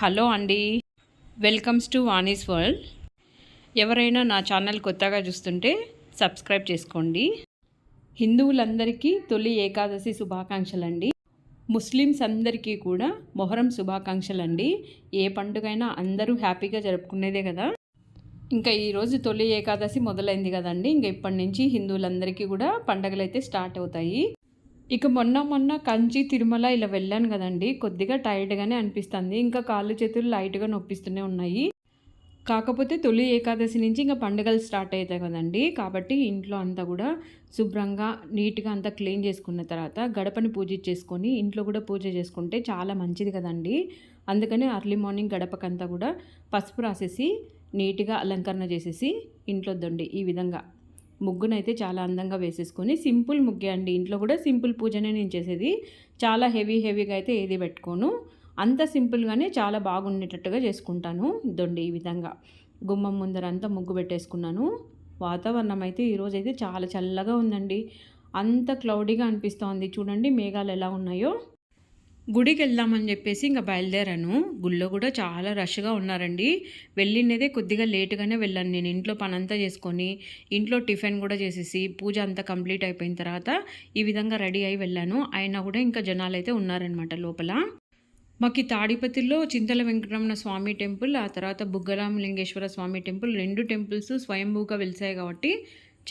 Hello అండి. Welcomes to Vani's world ఎవరైనా నా ఛానల్ కొత్తగా చూస్తుంటే సబ్స్క్రైబ్ చేసుకోండి. హిందువులందరికీ తొలి ఏకాదశి శుభాకాంక్షలు అండి ముస్లిమ్స్ అందరికీ కూడా మొహరం శుభాకాంక్షలు అండి ఏ పండుగైనా అందరూ హ్యాపీగా జరుపుకునేదే కదా. ఇంకా ఈరోజు తొలి ఏకాదశి మొదలైంది కదండి. ఇంకా ఇప్పటి నుంచి హిందువులందరికీ కూడా పండగలు అయితే స్టార్ట్ అవుతాయి. ఇక మొన్న మొన్న కంచి తిరుమల ఇలా వెళ్ళాను కదండి. కొద్దిగా టైర్డ్గానే అనిపిస్తుంది. ఇంకా కాళ్ళు చేతులు లైట్గా నొప్పిస్తూనే ఉన్నాయి. కాకపోతే తొలి ఏకాదశి నుంచి ఇంకా పండుగలు స్టార్ట్ అవుతాయి కదండి. కాబట్టి ఇంట్లో అంతా కూడా శుభ్రంగా నీట్గా అంతా క్లీన్ చేసుకున్న తర్వాత గడపని పూజ చేసుకొని ఇంట్లో కూడా పూజ చేసుకుంటే చాలా మంచిది కదండి. అందుకని అర్లీ మార్నింగ్ గడపకంతా కూడా పసుపు రాసేసి నీట్గా అలంకరణ చేసేసి ఇంట్లో దొండి. ఈ విధంగా ముగ్గునైతే చాలా అందంగా వేసేసుకొని సింపుల్ ముగ్గే అండి. ఇంట్లో కూడా సింపుల్ పూజనే నేను చేసేది. చాలా హెవీ హెవీగా అయితే ఏది పెట్టుకోను. అంత సింపుల్గానే చాలా బాగుండేటట్టుగా చేసుకుంటాను. ఇదండి ఈ విధంగా. గుమ్మం ముందర అంతా ముగ్గు పెట్టేసుకున్నాను. వాతావరణం అయితే ఈరోజు అయితే చాలా చల్లగా ఉందండి. అంత క్లౌడీగా అనిపిస్తోంది. చూడండి మేఘాలు ఎలా ఉన్నాయో. గుడికి వెళ్దామని చెప్పేసి ఇంకా బయలుదేరాను. గుళ్ళో కూడా చాలా రష్గా ఉన్నారండి. వెళ్ళినదే కొద్దిగా లేటుగానే వెళ్ళాను నేను. ఇంట్లో పనంతా చేసుకొని ఇంట్లో టిఫిన్ కూడా చేసేసి పూజ అంతా కంప్లీట్ అయిపోయిన తర్వాత ఈ విధంగా రెడీ అయి వెళ్ళాను. అయినా కూడా ఇంకా జనాలు అయితే ఉన్నారనమాట లోపల. మాకు ఈ తాడిపతిలో చింతల వెంకటరమణ స్వామి టెంపుల్ ఆ తర్వాత బుగ్గరామలింగేశ్వర స్వామి టెంపుల్ రెండు టెంపుల్స్ స్వయంభూగా వెలిసాయి కాబట్టి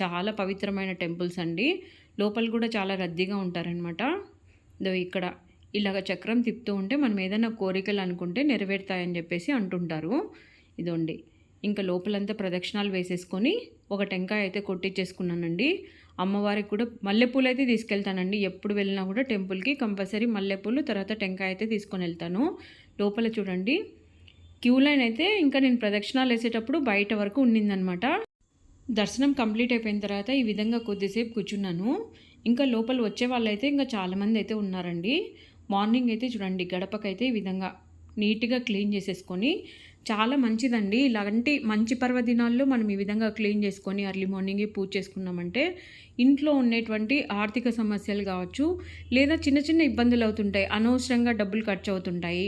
చాలా పవిత్రమైన టెంపుల్స్ అండి. లోపల కూడా చాలా రద్దీగా ఉంటారనమాట దో ఇక్కడ ఇలాగ చక్రం తిప్పుతూ ఉంటే మనం ఏదైనా కోరికలు అనుకుంటే నెరవేరుతాయని చెప్పేసి అంటుంటారు. ఇదండి ఇంకా లోపలంతా ప్రదక్షిణాలు వేసేసుకొని ఒక టెంకాయ అయితే కొట్టించేసుకున్నానండి అమ్మవారికి కూడా మల్లెపూలు అయితే తీసుకెళ్తానండి. ఎప్పుడు వెళ్ళినా కూడా టెంపుల్కి కంపల్సరీ మల్లెపూలు తర్వాత టెంకాయ అయితే తీసుకొని వెళ్తాను. లోపల చూడండి. క్యూ లైన్ అయితే ఇంకా నేను ప్రదక్షిణాలు వేసేటప్పుడు బయట వరకు ఉండిందనమాట దర్శనం కంప్లీట్ అయిపోయిన తర్వాత ఈ విధంగా కొద్దిసేపు కూర్చున్నాను. ఇంకా లోపల వచ్చే వాళ్ళైతే ఇంకా చాలామంది అయితే ఉన్నారండి. మార్నింగ్ అయితే చూడండి గడపకైతే ఈ విధంగా నీట్గా క్లీన్ చేసేసుకొని చాలా మంచిదండి. ఇలాంటి మంచి పర్వదినాల్లో మనం ఈ విధంగా క్లీన్ చేసుకొని అర్లీ మార్నింగే పూజ చేసుకున్నామంటే ఇంట్లో ఉండేటువంటి ఆర్థిక సమస్యలు కావచ్చు లేదా చిన్న చిన్న ఇబ్బందులు అవుతుంటాయి. అనవసరంగా డబ్బులు ఖర్చు అవుతుంటాయి.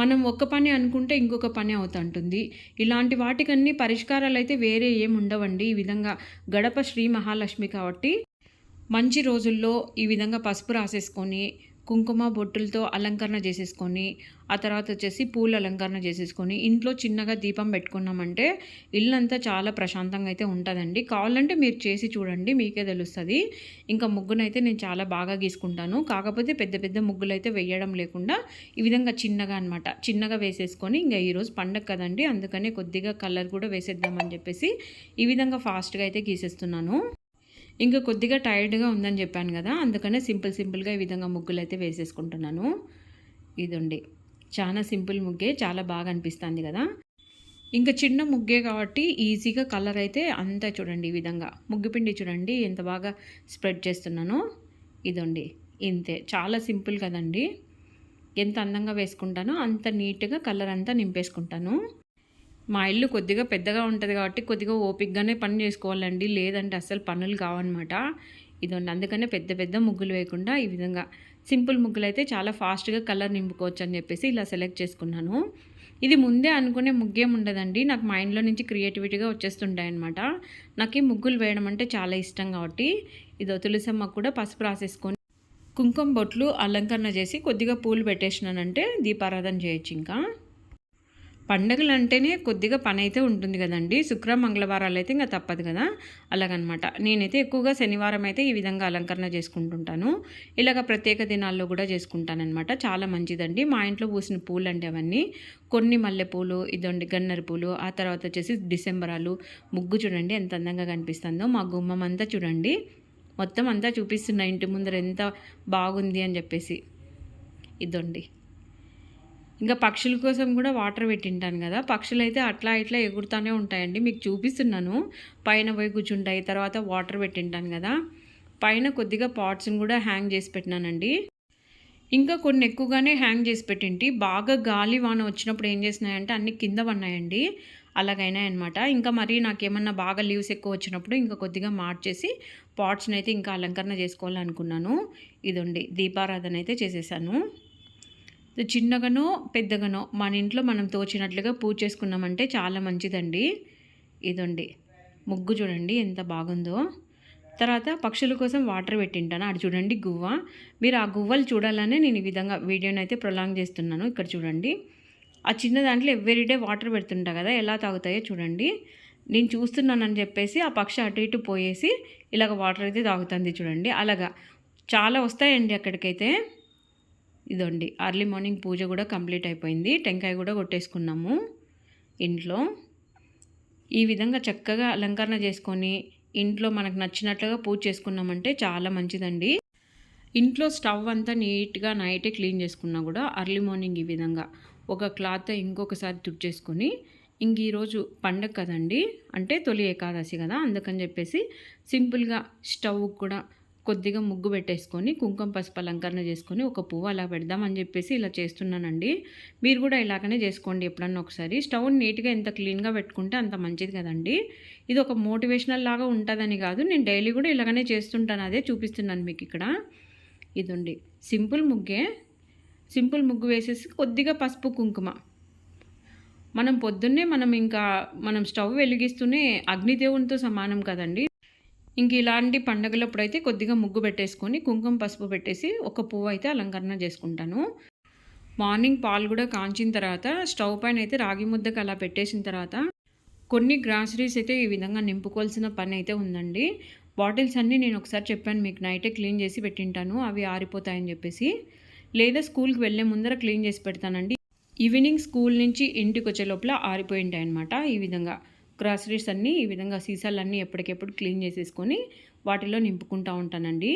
మనం ఒక్క పని అనుకుంటే ఇంకొక పని అవుతుంటుంది ఇలాంటి వాటికన్నీ పరిష్కారాలు అయితే వేరే ఏమి ఉండవండి. ఈ విధంగా గడప శ్రీ మహాలక్ష్మి కాబట్టి మంచి రోజుల్లో ఈ విధంగా పసుపు రాసేసుకొని కుంకుమ బొట్టులతో అలంకరణ చేసేసుకొని ఆ తర్వాత వచ్చేసి పూల అలంకరణ చేసేసుకొని ఇంట్లో చిన్నగా దీపం పెట్టుకున్నామంటే ఇల్లంతా చాలా ప్రశాంతంగా అయితే ఉంటుందండి. కావాలంటే మీరు చేసి చూడండి మీకే తెలుస్తుంది. ఇంకా ముగ్గునైతే నేను చాలా బాగా గీసుకుంటాను. కాకపోతే పెద్ద పెద్ద ముగ్గులు అయితే వేయడం లేకుండా ఈ విధంగా చిన్నగా అనమాట చిన్నగా వేసేసుకొని ఇంకా ఈరోజు పండగ కదండి అందుకనే కొద్దిగా కలర్ కూడా వేసేద్దామని చెప్పేసి ఈ విధంగా ఫాస్ట్గా అయితే గీసేస్తున్నాను. ఇంకా కొద్దిగా టైర్డ్గా ఉందని చెప్పాను కదా అందుకనే సింపుల్ సింపుల్గా ఈ విధంగా ముగ్గులు అయితే వేసేసుకుంటున్నాను. ఇదండి. చాలా సింపుల్ ముగ్గే చాలా బాగా అనిపిస్తుంది కదా. ఇంకా చిన్న ముగ్గే కాబట్టి ఈజీగా కలర్ అయితే అంతా చూడండి ఈ విధంగా. ముగ్గు పిండి చూడండి ఎంత బాగా స్ప్రెడ్ చేస్తున్నానో. ఇదండి. ఇంతే. చాలా సింపుల్ కదండి. ఎంత అందంగా వేసుకుంటానో అంత నీట్గా కలర్ అంతా నింపేసుకుంటాను. మా ఇల్లు కొద్దిగా పెద్దగా ఉంటుంది కాబట్టి కొద్దిగా ఓపిక్గానే పని చేసుకోవాలండి. లేదంటే అసలు పనులు కావన్నమాట. ఇదండి అందుకనే పెద్ద పెద్ద ముగ్గులు వేయకుండా ఈ విధంగా సింపుల్ ముగ్గులు అయితే చాలా ఫాస్ట్గా కలర్ నింపుకోవచ్చు అని చెప్పేసి ఇలా సెలెక్ట్ చేసుకున్నాను. ఇది ముందే అనుకునే ముగ్గేం ఉండదండి. నాకు మైండ్లో నుంచి క్రియేటివిటీగా వచ్చేస్తుంటాయి అనమాట నాకు ఈ ముగ్గులు వేయడం అంటే చాలా ఇష్టం కాబట్టి ఇదో తులసమ్మ కూడా పసుపు రాసేసుకొని కుంకుమ బొట్లు అలంకరణ చేసి కొద్దిగా పూలు పెట్టేసినానంటే దీపారాధన చేయొచ్చు ఇంకా. పండగలు అంటేనే కొద్దిగా పని అయితే ఉంటుంది కదండి. శుక్ర మంగళవారాలు అయితే ఇంకా తప్పదు కదా. అలాగనమాట. నేనైతే ఎక్కువగా శనివారం అయితే ఈ విధంగా అలంకరణ చేసుకుంటుంటాను. ఇలాగ ప్రత్యేక దినాల్లో కూడా చేసుకుంటానమాట చాలా మంచిదండి. మా ఇంట్లో పూసిన పూలు అండి అవన్నీ. కొన్ని మల్లెపూలు ఇదండి గన్నర పూలు ఆ తర్వాత వచ్చేసి డిసెంబరాలు. ముగ్గు చూడండి ఎంత అందంగా కనిపిస్తుందో. మా గుమ్మం అంతా చూడండి. మొత్తం అంతా చూపిస్తున్నా ఇంటి ముందర ఎంత బాగుంది అని చెప్పేసి. ఇదండి. ఇంకా పక్షుల కోసం కూడా వాటర్ పెట్టింటాను కదా. పక్షులు అయితే అట్లా ఇట్లా ఎగురుతూనే ఉంటాయండి. మీకు చూపిస్తున్నాను. పైన పోయి కూర్చుంటాయి. తర్వాత వాటర్ పెట్టింటాను కదా. పైన కొద్దిగా పాట్స్ని కూడా హ్యాంగ్ చేసి పెట్టినానండి. ఇంకా కొన్ని ఎక్కువగానే హ్యాంగ్ చేసి పెట్టింటి. బాగా గాలి వాన వచ్చినప్పుడు ఏం చేసినాయంటే అన్ని కింద పన్నాయండి అలాగైనాయన్నమాట ఇంకా మరి నాకేమన్నా బాగా లీవ్స్ ఎక్కువ వచ్చినప్పుడు ఇంకా కొద్దిగా మార్చేసి పాట్స్ని అయితే ఇంకా అలంకరణ చేసుకోవాలనుకున్నాను. ఇదండి. దీపారాధన అయితే చేసేసాను. చిన్నగానో పెద్దగానో మన ఇంట్లో మనం తోచినట్లుగా పూజ చేసుకున్నామంటే చాలా మంచిదండి. ఇదండి. ముగ్గు చూడండి ఎంత బాగుందో. తర్వాత పక్షుల కోసం వాటర్ పెట్టింటాను. అటు చూడండి గువ్వ. మీరు ఆ గువ్వలు చూడాలనే నేను ఈ విధంగా వీడియోని అయితే ప్రొలాంగ్ చేస్తున్నాను. ఇక్కడ చూడండి. ఆ చిన్న దాంట్లో ఎవ్రీడే వాటర్ పెడుతుంటా కదా ఎలా తాగుతాయో చూడండి. నేను చూస్తున్నానని చెప్పేసి ఆ పక్షి అటు ఇటు పోయేసి ఇలాగ వాటర్ అయితే తాగుతుంది చూడండి. అలాగా. చాలా వస్తాయండి అక్కడికైతే. ఇదండి. అర్లీ మార్నింగ్ పూజ కూడా కంప్లీట్ అయిపోయింది. టెంకాయ కూడా కొట్టేసుకున్నాము ఇంట్లో. ఈ విధంగా చక్కగా అలంకరణ చేసుకొని ఇంట్లో మనకు నచ్చినట్లుగా పూజ చేసుకున్నామంటే చాలా మంచిదండి. ఇంట్లో స్టవ్ అంతా నీట్గా నైటే క్లీన్ చేసుకున్నా కూడా అర్లీ మార్నింగ్ ఈ విధంగా. ఒక క్లాత్ ఇంకొకసారి తుడిచేసుకొని ఇంక ఈరోజు పండగ కదండి. అంటే తొలి ఏకాదశి కదా అందుకని చెప్పేసి సింపుల్గా స్టవ్ కూడా కొద్దిగా ముగ్గు పెట్టేసుకొని కుంకుమ పసుపు అలంకరణ చేసుకొని ఒక పువ్వు అలా పెడదామని చెప్పేసి ఇలా చేస్తున్నానండి. మీరు కూడా ఇలాగనే చేసుకోండి ఎప్పుడన్నా ఒకసారి. స్టవ్ నీట్గా ఎంత క్లీన్గా పెట్టుకుంటే అంత మంచిది కదండి. ఇది ఒక మోటివేషనల్ లాగా ఉంటుందని కాదు నేను డైలీ కూడా ఇలాగనే చేస్తుంటాను. అదే చూపిస్తున్నాను మీకు ఇక్కడ. ఇదండి. సింపుల్ ముగ్గే. సింపుల్ ముగ్గు వేసేసి కొద్దిగా పసుపు కుంకుమ. మనం పొద్దున్నే మనం ఇంకా మనం స్టవ్ వెలిగిస్తూనే అగ్నిదేవునితో సమానం కదండి. ఇంక ఇలాంటి పండగలప్పుడు అయితే కొద్దిగా ముగ్గు పెట్టేసుకొని కుంకుమ పసుపు పెట్టేసి ఒక పువ్వు అయితే అలంకరణ చేసుకుంటాను. మార్నింగ్ పాలు కూడా కాంచిన తర్వాత స్టవ్ పైన అయితే రాగి ముద్దకు అలా పెట్టేసిన తర్వాత కొన్ని గ్రాసరీస్ అయితే ఈ విధంగా నింపుకోవాల్సిన పని అయితే ఉందండి. బాటిల్స్ అన్నీ నేను ఒకసారి చెప్పాను మీకు నైటే క్లీన్ చేసి పెట్టింటాను అవి ఆరిపోతాయని చెప్పేసి. లేదా స్కూల్కి వెళ్ళే ముందర క్లీన్ చేసి పెడతానండి. ఈవినింగ్ స్కూల్ నుంచి ఇంటికి వచ్చే లోపల ఆరిపోయింటాయి అనమాట ఈ విధంగా. గ్రాసరీస్ అన్నీ ఈ విధంగా సీసాలన్నీ ఎప్పటికెప్పుడు క్లీన్ చేసేసుకొని వాటిలో నింపుకుంటూ ఉంటానండి.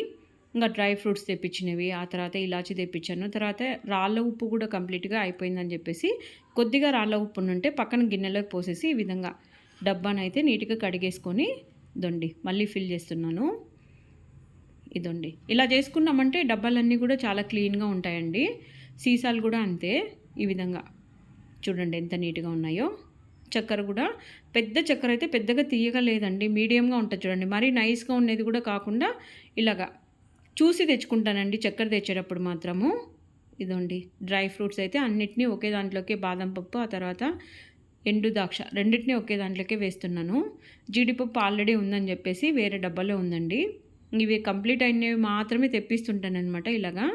ఇంకా డ్రై ఫ్రూట్స్ తెప్పించినవి ఆ తర్వాత ఇలాచి తెప్పించాను. తర్వాత రాళ్ళ ఉప్పు కూడా కంప్లీట్గా అయిపోయిందని చెప్పేసి కొద్దిగా రాళ్ళ ఉప్పు ఉంటే పక్కన గిన్నెలోకి పోసేసి ఈ విధంగా డబ్బానైతే నీట్గా కడిగేసుకొని దొండి మళ్ళీ ఫిల్ చేస్తున్నాను. ఇదండి. ఇలా చేసుకున్నామంటే డబ్బాలన్నీ కూడా చాలా క్లీన్గా ఉంటాయండి. సీసాలు కూడా అంతే. ఈ విధంగా చూడండి ఎంత నీట్గా ఉన్నాయో. చక్కెర కూడా పెద్ద చక్కెర అయితే పెద్దగా తీయగా లేదండి మీడియంగా ఉంటుంది చూడండి. మరీ నైస్గా ఉండేది కూడా కాకుండా ఇలాగా చూసి తెచ్చుకుంటానండి చక్కెర తెచ్చేటప్పుడు మాత్రము. ఇదండి డ్రై ఫ్రూట్స్ అయితే అన్నిటినీ ఒకే దాంట్లోకి బాదం పప్పు ఆ తర్వాత ఎండు ద్రాక్ష రెండింటినీ ఒకే దాంట్లోకే వేస్తున్నాను. జీడిపప్పు ఆల్రెడీ ఉందని చెప్పేసి వేరే డబ్బాలో ఉందండి. ఇవి కంప్లీట్ అయినవి మాత్రమే తెప్పిస్తుంటాను అనమాట ఇలాగా.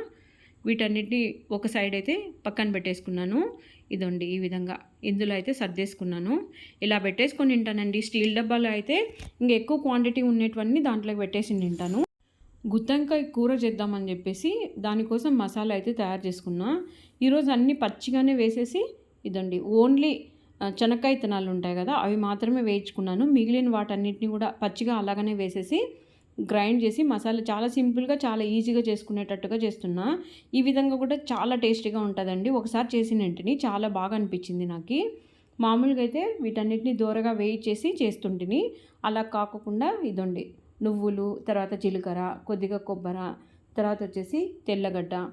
వీటన్నిటిని ఒక సైడ్ అయితే పక్కన పెట్టేసుకున్నాను. ఇదండి ఈ విధంగా. ఇందులో అయితే సర్దేసుకున్నాను. ఇలా పెట్టేసుకొని తింటానండి. స్టీల్ డబ్బాలో అయితే ఇంకా ఎక్కువ క్వాంటిటీ ఉండేటివన్నీ దాంట్లోకి పెట్టేసి తింటాను. గుత్తంకాయ కూర చేద్దామని చెప్పేసి దానికోసం మసాలా అయితే తయారు చేసుకున్నా. ఈరోజు అన్నీ పచ్చిగానే వేసేసి ఇదండి ఓన్లీ చెనక్కాయ విత్తనాలు ఉంటాయి కదా అవి మాత్రమే వేయించుకున్నాను. మిగిలిన వాటన్నిటిని కూడా పచ్చిగా అలాగనే వేసేసి గ్రైండ్ చేసి మసాలా చాలా సింపుల్గా చాలా ఈజీగా చేసుకునేటట్టుగా చేస్తున్నా. ఈ విధంగా కూడా చాలా టేస్టీగా ఉంటుందండి. ఒకసారి చేసిన వెంటనే చాలా బాగా అనిపించింది నాకు. మామూలుగా అయితే వీటన్నిటిని దూరగా వేయించేసి చేస్తుంటిని. అలా కాకుండా ఇదండి నువ్వులు తర్వాత జీలకర్ర కొద్దిగా కొబ్బరి తర్వాత వచ్చేసి తెల్లగడ్డ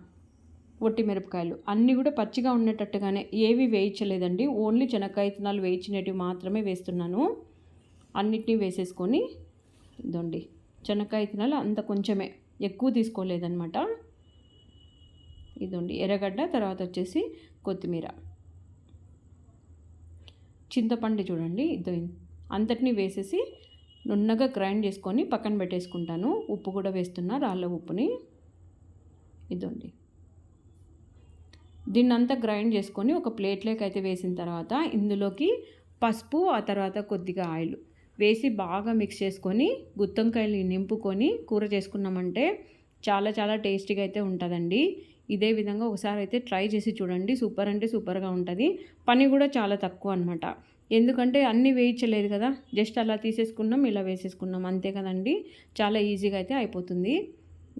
ఒట్టి మిరపకాయలు అన్నీ కూడా పచ్చిగా ఉండేటట్టుగానే ఏవి వేయించలేదండి. ఓన్లీ చెనక్కాయ విత్తనాలు వేయించినవి మాత్రమే వేస్తున్నాను. అన్నిటినీ వేసేసుకొని ఇదండి. చెనక్కాయ తినాలి అంత కొంచెమే. ఎక్కువ తీసుకోలేదన్నమాట. ఇదండి ఎర్రగడ్డ తర్వాత వచ్చేసి కొత్తిమీర. చింతపండు చూడండి ఇది అంతటినీ వేసేసి నున్నగా గ్రైండ్ చేసుకొని పక్కన పెట్టేసుకుంటాను. ఉప్పు కూడా వేస్తున్నా రాళ్ళ ఉప్పుని. ఇదండి దీన్ని అంతా గ్రైండ్ చేసుకొని ఒక ప్లేట్లోకి అయితే వేసిన తర్వాత ఇందులోకి పసుపు ఆ తర్వాత కొద్దిగా ఆయిల్. వేసి బాగా మిక్స్ చేసుకొని గుత్తంకాయలు నింపుకొని కూర చేసుకున్నామంటే చాలా చాలా టేస్టీగా అయితే ఉంటుందండి. ఇదే విధంగా ఒకసారి అయితే ట్రై చేసి చూడండి. సూపర్ అంటే సూపర్గా ఉంటుంది. పని కూడా చాలా తక్కువ అనమాట ఎందుకంటే అన్నీ వేయించలేదు కదా. జస్ట్ అలా తీసేసుకున్నాం ఇలా వేసేసుకున్నాం. అంతే కదండి. చాలా ఈజీగా అయితే అయిపోతుంది.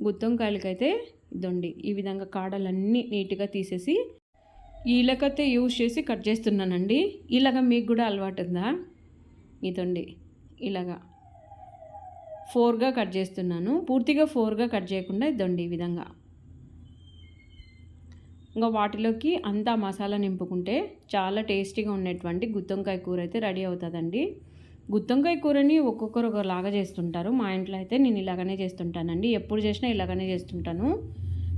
గుత్తంకాయలకైతే ఇదండి. ఈ విధంగా కాడలన్నీ నీట్గా తీసేసి ఈలకైతే యూజ్ చేసి కట్ చేస్తున్నానండి. ఇలాగ మీకు కూడా అలవాటు ఉందా? ఇదండి. ఇలాగా ఫోర్గా కట్ చేస్తున్నాను. పూర్తిగా ఫోర్గా కట్ చేయకుండా ఇదండి ఈ విధంగా. ఇంకా వాటిలోకి అంతా మసాలా నింపుకుంటే చాలా టేస్టీగా ఉన్నటువంటి గుత్తంకాయ కూర అయితే రెడీ అవుతుందండి. గుత్తంకాయ కూరని ఒక్కొక్కరు ఒకలాగా చేస్తుంటారు. మా ఇంట్లో అయితే నేను ఇలాగనే చేస్తుంటానండి. ఎప్పుడు చేసినా ఇలాగనే చేస్తుంటాను.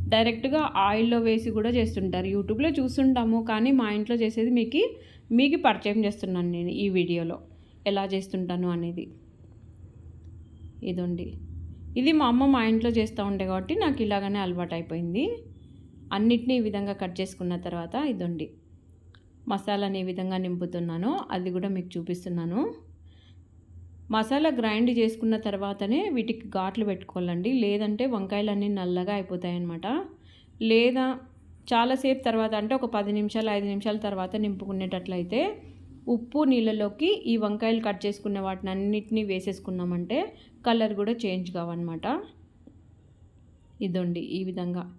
డైరెక్ట్గా ఆయిల్లో వేసి కూడా చేస్తుంటారు. యూట్యూబ్లో చూస్తుంటాము కానీ మా ఇంట్లో చేసేది మీకు మీకు పరిచయం చేస్తున్నాను నేను ఈ వీడియోలో. ఎలా చేస్తుంటాను అనేది. ఇదండి. ఇది మా అమ్మ మా ఇంట్లో చేస్తూ ఉండే కాబట్టి నాకు ఇలాగనే అలవాటు అయిపోయింది. అన్నిటినీ ఈ విధంగా కట్ చేసుకున్న తర్వాత ఇదండి. మసాలాని ఏ విధంగా నింపుతున్నానో అది కూడా మీకు చూపిస్తున్నాను. మసాలా గ్రైండ్ చేసుకున్న తర్వాతనే వీటికి ఘాట్లు పెట్టుకోవాలండి. లేదంటే వంకాయలన్నీ నల్లగా అయిపోతాయన్నమాట. లేదా చాలాసేపు తర్వాత అంటే ఒక పది నిమిషాలు ఐదు నిమిషాల తర్వాత నింపుకునేటట్లయితే ఉప్పు నీళ్ళలోకి ఈ వంకాయలు కట్ చేసుకున్న వాటిని అన్నిటినీ వేసేసుకున్నామంటే కలర్ కూడా చేంజ్ కావన్నమాట. ఇదండి ఈ విధంగా.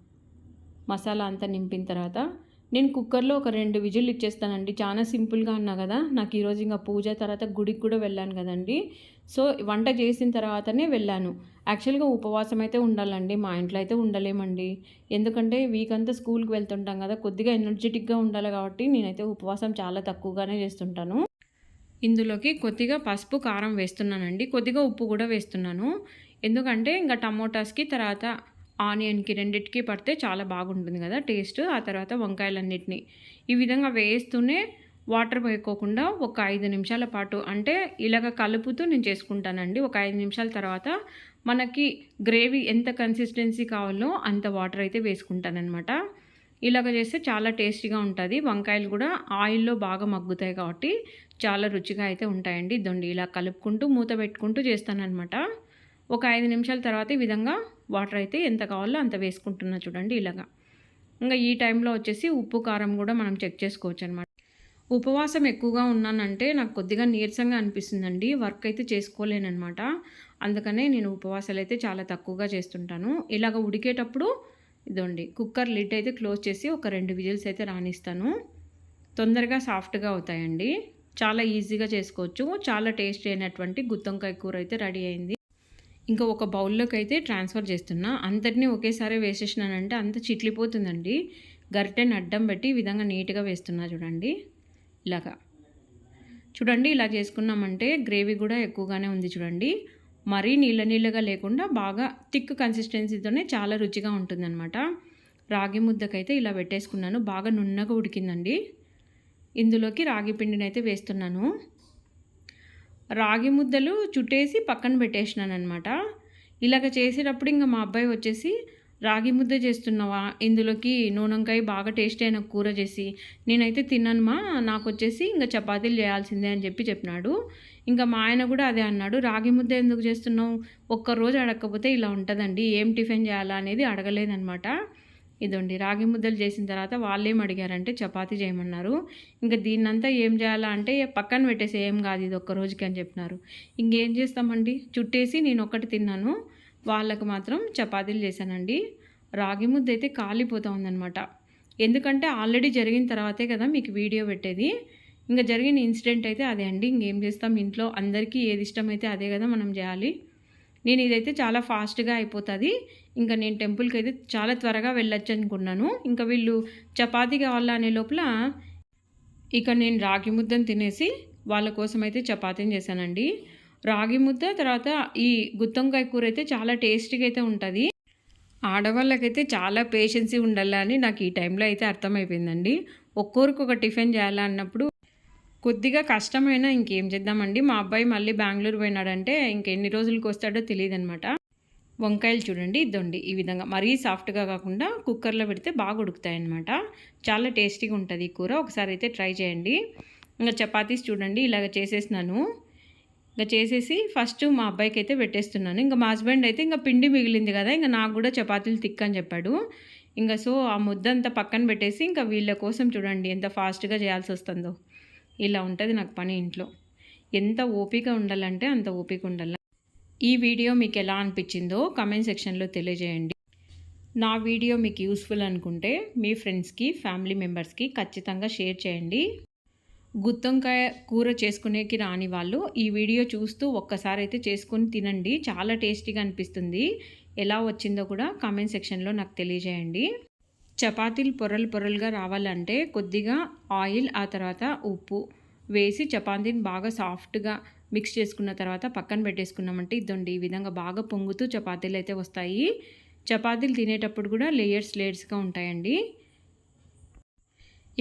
మసాలా అంతా నింపిన తర్వాత నేను కుక్కర్లో ఒక రెండు విజిల్ ఇచ్చేస్తానండి. చాలా సింపుల్గా అన్నా కదా నాకు ఈరోజు ఇంకా పూజ తర్వాత గుడికి కూడా వెళ్ళాను కదండి. సో వంట చేసిన తర్వాతనే వెళ్ళాను. యాక్చువల్గా ఉపవాసం అయితే ఉండాలండి. మా ఇంట్లో అయితే ఉండలేమండి. ఎందుకంటే వీక్ అంతా స్కూల్కి వెళ్తుంటాం కదా కొద్దిగా ఎనర్జెటిక్గా ఉండాలి కాబట్టి నేనైతే ఉపవాసం చాలా తక్కువగానే చేస్తుంటాను. ఇందులోకి కొద్దిగా పసుపు కారం వేస్తున్నానండి. కొద్దిగా ఉప్పు కూడా వేస్తున్నాను. ఎందుకంటే ఇంకా టమోటాస్కి తర్వాత ఆనియన్కి రెండిటికి పడితే చాలా బాగుంటుంది కదా టేస్ట్ ఆ తర్వాత వంకాయలన్నిటిని. ఈ విధంగా వేస్తూనే వాటర్ పోయకోకుండా ఒక ఐదు నిమిషాల పాటు అంటే ఇలాగ కలుపుతూ నేను చేసుకుంటానండి. ఒక ఐదు నిమిషాల తర్వాత మనకి గ్రేవీ ఎంత కన్సిస్టెన్సీ కావాలో అంత వాటర్ అయితే వేసుకుంటానమాట ఇలాగ చేస్తే చాలా టేస్టీగా ఉంటుంది. వంకాయలు కూడా ఆయిల్లో బాగా మగ్గుతాయి కాబట్టి చాలా రుచిగా అయితే ఉంటాయండి. దొండి ఇలా కలుపుకుంటూ మూత పెట్టుకుంటూ చేస్తానమాట ఒక ఐదు నిమిషాల తర్వాత ఈ విధంగా వాటర్ అయితే ఎంత కావాలో అంత వేసుకుంటున్నా చూడండి ఇలాగా. ఇంకా ఈ టైంలో వచ్చేసి ఉప్పు కారం కూడా మనం చెక్ చేసుకోవచ్చు అనమాట ఉపవాసం ఎక్కువగా ఉన్నానంటే నాకు కొద్దిగా నీరసంగా అనిపిస్తుందండి. వర్క్ అయితే చేసుకోలేనమాట అందుకనే నేను ఉపవాసాలు అయితే చాలా తక్కువగా చేస్తుంటాను. ఇలాగ ఉడికేటప్పుడు ఇదండి కుక్కర్ లిడ్ అయితే క్లోజ్ చేసి ఒక రెండు విజిల్స్ అయితే రాణిస్తాను తొందరగా సాఫ్ట్గా అవుతాయండి. చాలా ఈజీగా చేసుకోవచ్చు. చాలా టేస్ట్ అయినటువంటి గుత్తొంకాయ కూర అయితే రెడీ అయింది. ఇంకా ఒక బౌల్లోకి అయితే ట్రాన్స్ఫర్ చేస్తున్నా. అంతటినీ ఒకేసారి వేసేసినానంటే అంత చిట్లిపోతుందండి. గరిటెని అడ్డం పెట్టి ఈ విధంగా నీట్గా వేస్తున్నా చూడండి. ఇలాగా చూడండి ఇలా చేసుకున్నామంటే గ్రేవీ కూడా ఎక్కువగానే ఉంది చూడండి. మరీ నీళ్ళ నీళ్ళగా లేకుండా బాగా థిక్ కన్సిస్టెన్సీతోనే చాలా రుచిగా ఉంటుందన్నమాట. రాగి ముద్దకైతే ఇలా పెట్టేసుకున్నాను. బాగా నున్నగా ఉడికిందండి. ఇందులోకి రాగి పిండిని అయితే వేస్తున్నాను. రాగి ముద్దలు చుట్టేసి పక్కన పెట్టేసినాను అనమాట ఇలాగ చేసేటప్పుడు ఇంకా మా అబ్బాయి వచ్చేసి రాగి ముద్ద చేస్తున్నావా? ఇందులోకి నూనెంకాయ బాగా టేస్ట్ అయిన కూర చేసి నేనైతే తిన్నానుమా నాకు వచ్చేసి ఇంకా చపాతీలు చేయాల్సిందే అని చెప్పి చెప్పినాడు. ఇంకా మా ఆయన కూడా అదే అన్నాడు రాగి ముద్ద ఎందుకు చేస్తున్నావు? ఒక్కరోజు అడగకపోతే ఇలా ఉంటుందండి ఏం టిఫిన్ చేయాలా? అనేది అడగలేదనమాట ఇదండి రాగి ముద్దలు చేసిన తర్వాత వాళ్ళు ఏం అడిగారంటే చపాతీ చేయమన్నారు. ఇంకా దీన్నంతా ఏం చేయాలా అంటే పక్కన పెట్టేసి ఏం కాదు ఇది ఒక్క రోజుకి అని చెప్పినారు. ఇంకేం చేస్తామండి? చుట్టేసి నేను ఒక్కటి తిన్నాను. వాళ్ళకు మాత్రం చపాతీలు చేశానండి. రాగి ముద్ద అయితే కాలిపోతూ ఉందనమాట ఎందుకంటే ఆల్రెడీ జరిగిన తర్వాతే కదా మీకు వీడియో పెట్టేది. ఇంకా జరిగిన ఇన్సిడెంట్ అయితే అదే అండి. ఇంకేం చేస్తాం? ఇంట్లో అందరికీ ఏది ఇష్టమైతే అదే కదా మనం చేయాలి. నేను ఇదైతే చాలా ఫాస్ట్గా అయిపోతుంది. ఇంకా నేను టెంపుల్కి అయితే చాలా త్వరగా వెళ్ళొచ్చు అనుకున్నాను ఇంకా వీళ్ళు చపాతీ కావాలా అనే లోపల ఇక నేను రాగి ముద్దను తినేసి వాళ్ళ కోసం అయితే చపాతీని చేశానండి. రాగి ముద్ద తర్వాత ఈ గుత్తొంకాయ కూర అయితే చాలా టేస్టీగా అయితే ఉంటుంది. ఆడవాళ్ళకైతే చాలా పేషెన్సీ ఉండాలని నాకు ఈ టైంలో అయితే అర్థమైపోయిందండి. ఒక్కొరికి ఒక టిఫిన్ చేయాలన్నప్పుడు కొద్దిగా కష్టమైనా ఇంకేం చేద్దామండి. మా అబ్బాయి మళ్ళీ బెంగళూరు పోయినాడంటే ఇంకెన్ని రోజులకి వస్తాడో తెలియదు అనమాట వంకాయలు చూడండి ఇద్దండి. ఈ విధంగా మరీ సాఫ్ట్గా కాకుండా కుక్కర్లో పెడితే బాగా ఉడుకుతాయన్నమాట. చాలా టేస్టీగా ఉంటుంది ఈ కూర. ఒకసారి అయితే ట్రై చేయండి. ఇంకా చపాతీస్ చూడండి ఇలాగ చేసేసినాను. ఇంకా చేసేసి ఫస్ట్ మా అబ్బాయికి అయితే పెట్టేస్తున్నాను. ఇంకా మా హస్బెండ్ అయితే ఇంకా పిండి మిగిలింది కదా ఇంకా నాకు కూడా చపాతీలు తిక్కని చెప్పాడు. ఇంకా సో ఆ ముద్దంతా పక్కన పెట్టేసి ఇంకా వీళ్ళ కోసం చూడండి ఎంత ఫాస్ట్గా చేయాల్సి వస్తుందో. ఇలా ఉంటుంది నాకు పని ఇంట్లో. ఎంత ఓపిక ఉండాలంటే అంత ఓపిక ఉండాలి. ఈ వీడియో మీకు ఎలా అనిపించిందో కమెంట్ సెక్షన్లో తెలియజేయండి. నా వీడియో మీకు యూస్ఫుల్ అనుకుంటే మీ ఫ్రెండ్స్కి ఫ్యామిలీ మెంబర్స్కి ఖచ్చితంగా షేర్ చేయండి. గుత్తొంకాయ కూర చేసుకునేకి రాని వాళ్ళు ఈ వీడియో చూస్తూ ఒక్కసారి అయితే చేసుకొని తినండి. చాలా టేస్టీగా అనిపిస్తుంది. ఎలా వచ్చిందో కూడా కామెంట్ సెక్షన్లో నాకు తెలియజేయండి. చపాతీలు పొరలు పొరలుగా రావాలంటే కొద్దిగా ఆయిల్ ఆ తర్వాత ఉప్పు వేసి చపాతీని బాగా సాఫ్ట్గా మిక్స్ చేసుకున్న తర్వాత పక్కన పెట్టేసుకున్నామంటే ఇదండి ఈ విధంగా బాగా పొంగుతూ చపాతీలు అయితే వస్తాయి. చపాతీలు తినేటప్పుడు కూడా లేయర్స్ లేయర్స్గా ఉంటాయండి.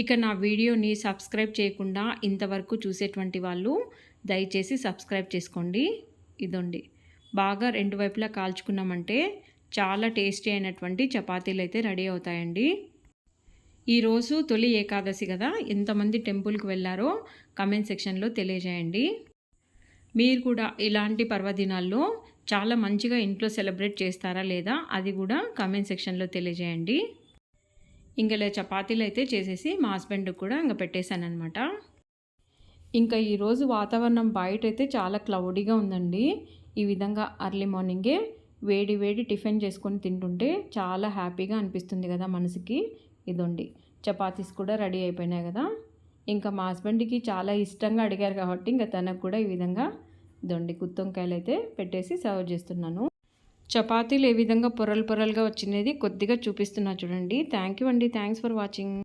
ఇక నా వీడియోని సబ్స్క్రైబ్ చేయకుండా ఇంతవరకు చూసేటువంటి వాళ్ళు దయచేసి సబ్స్క్రైబ్ చేసుకోండి. ఇదండి. బాగా రెండు వైపులా కాల్చుకున్నామంటే చాలా టేస్టీ అయినటువంటి చపాతీలు అయితే రెడీ అవుతాయండి. ఈరోజు తొలి ఏకాదశి కదా ఎంతమంది టెంపుల్కి వెళ్ళారో కమెంట్ సెక్షన్లో తెలియజేయండి. మీరు కూడా ఇలాంటి పర్వదినాల్లో చాలా మంచిగా ఇంట్లో సెలబ్రేట్ చేస్తారా లేదా అది కూడా కామెంట్ సెక్షన్లో తెలియజేయండి. ఇంకా ఇలా చపాతీలు అయితే చేసేసి మా హస్బెండ్కి కూడా ఇంకా పెట్టేశాను అనమాట ఇంకా ఈరోజు వాతావరణం బయట అయితే చాలా క్లౌడీగా ఉందండి. ఈ విధంగా అర్లీ మార్నింగే వేడి వేడి టిఫిన్ చేసుకొని తింటుంటే చాలా హ్యాపీగా అనిపిస్తుంది కదా మనసుకి. ఇదండి చపాతీస్ కూడా రెడీ అయిపోయినాయి కదా. ఇంకా మా హస్బెండ్కి చాలా ఇష్టంగా అడిగారు కాబట్టి ఇంకా తనకు కూడా ఈ విధంగా ఇదండి గుత్తొంకాయలు అయితే పెట్టేసి సర్వ్ చేస్తున్నాను. చపాతీలు ఏ విధంగా పొరలు పొరలుగా వచ్చినది కొద్దిగా చూపిస్తున్నా చూడండి. థ్యాంక్ యూ అండి. Thanks for watching